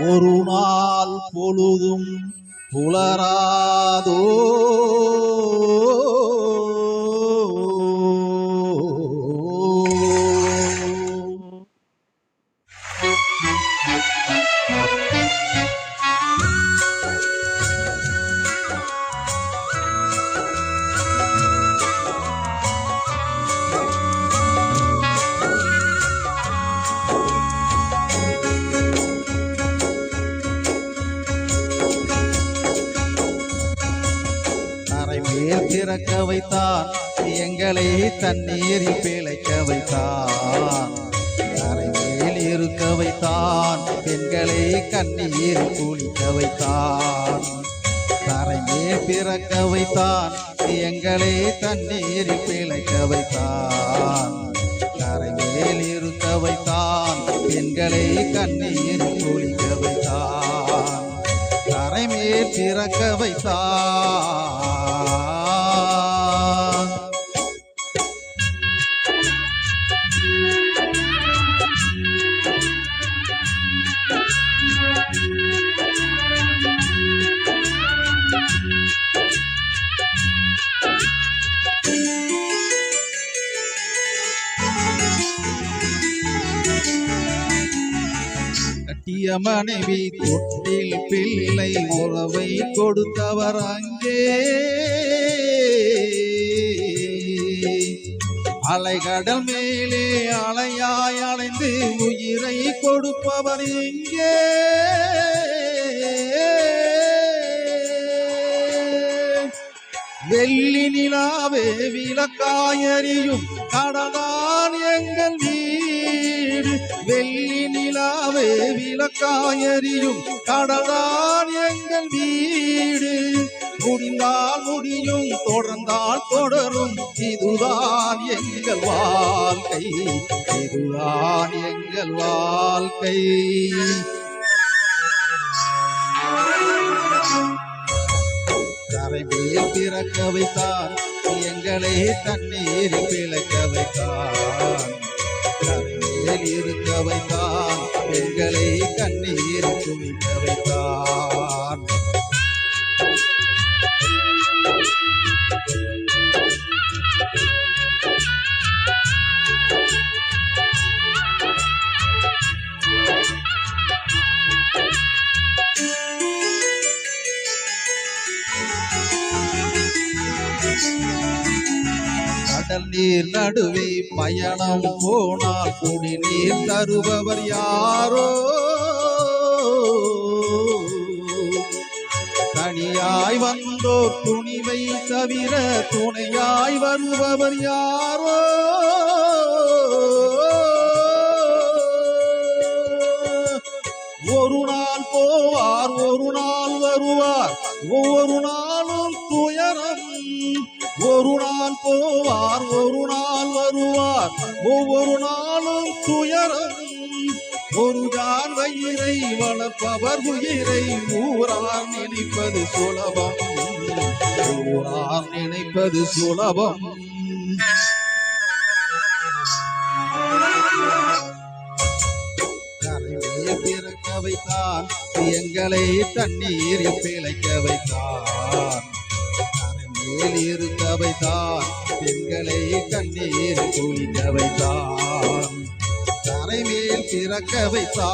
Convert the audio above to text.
ஒரு நாள் பொழுதும் புலராதோ நீர் திறக்க வைத்தான் எங்களை தண்ணீர் பிழைக்க வைத்தான். தரை இருக்க வைத்தான் பெண்களை கண்ணீர் குளிக்க வைத்தான். தரை பிறக்க வைத்தான் எங்களை தண்ணீர் பிழைக்க வைத்தான். தரை இருக்க வைத்தான் பெண்களை கண்ணீர் குளிக்க வைத்தான். தரை மேல் திறக்க வைத்தான். கட்டிய மனைவி தொட்டில் பிள்ளை உறவை கொடுத்தவர் அங்கே. அலைகடல் மேலே அலையாய் அலைந்து உயிரை கொடுப்பவர் இங்கே. வெள்ளி நிலாவே விளக்காயறியும் கடலான் எங்கள் வீடு. வெள்ளி கடலே விளக்காயறியும் கடலான் எங்கள் வீடு. முடிந்தால் முடியும் தொடர்ந்தால் தொடரும். இதுதான் எங்கள் வாழ்க்கை. இதுதான் எங்கள் வாழ்க்கை. கரைமையில் பிறக்க வைத்தான் எங்களை தண்ணீரில் பிழைக்க வைத்தான். கரைமையில் இருக்க வைத்தான். எங்களை கண்ணீர் குவிக்க வைத்தான் கடல் நீர் நடுவே பயணம் போனால் குடிநீர் தருபவர் யாரோ? தனியாய் வந்தோர் துணிவை தவிர துணையாய் வருபவர் யாரோ? ஒரு நாள் போவார் ஒரு நாள் வருவார் ஒவ்வொரு நாளும் துயரம் ஒரு நாள் போவார் ஒரு நாள் வருவார். ஒவ்வொரு நாளும் துயரம் ஒரு ஜான் வயிறை வளர்ப்பவர் உயிரை ஊரார் நினைப்பது சுலபம். ஊரார் நினைப்பது சுலபம். பிறக்க வைத்தான் எங்களை தண்ணீரில் பிழைக்க வைத்தான். மேல் வைத்தான் பெண்களை கண்ணீர் குளிக்க வைத்தான் தரை மேல் பிறக்க வைத்தான்